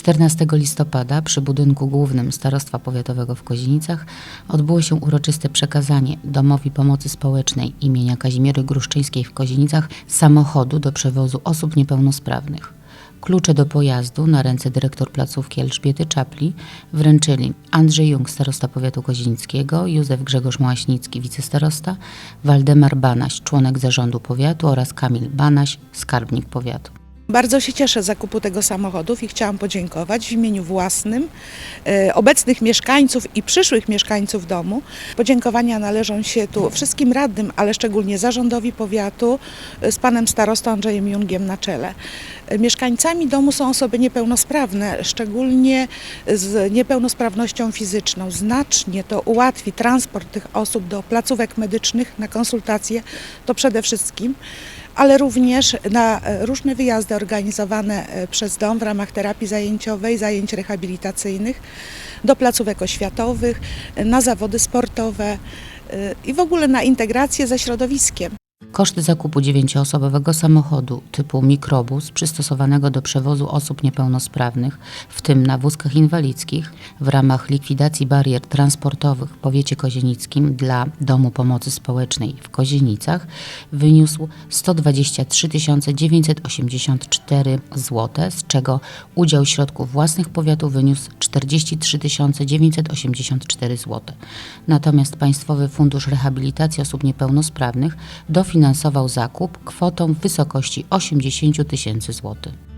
14 listopada przy budynku głównym Starostwa Powiatowego w Kozienicach odbyło się uroczyste przekazanie Domowi Pomocy Społecznej imienia Kazimiery Gruszczyńskiej w Kozienicach samochodu do przewozu osób niepełnosprawnych. Klucze do pojazdu na ręce dyrektor placówki Elżbiety Czapli wręczyli Andrzej Jung, starosta powiatu kozienickiego, Józef Grzegorz Małaśnicki, wicestarosta, Waldemar Banaś, członek zarządu powiatu oraz Kamil Banaś, skarbnik powiatu. Bardzo się cieszę zakupu tego samochodów i chciałam podziękować w imieniu własnym e, obecnych mieszkańców i przyszłych mieszkańców domu. Podziękowania należą się tu wszystkim radnym, ale szczególnie zarządowi powiatu e, z panem starostą Andrzejem Jungiem na czele. Mieszkańcami domu są osoby niepełnosprawne, szczególnie z niepełnosprawnością fizyczną. Znacznie to ułatwi transport tych osób do placówek medycznych na konsultacje, to przede wszystkim ale również na e, różne wyjazdy organizowane e, przez dom w ramach terapii zajęciowej, zajęć rehabilitacyjnych, do placówek oświatowych, na zawody sportowe e, i w ogóle na integrację ze środowiskiem. Koszty zakupu dziewięcioosobowego samochodu typu mikrobus przystosowanego do przewozu osób niepełnosprawnych, w tym na wózkach inwalidzkich, w ramach likwidacji barier transportowych w powiecie kozienickim dla Domu Pomocy Społecznej w Kozienicach wyniósł 123 984 zł, z czego udział środków własnych powiatu wyniósł 43 984 zł. Natomiast Państwowy Fundusz Rehabilitacji Osób Niepełnosprawnych dofinansował zakup kwotą w wysokości 80 tysięcy złotych.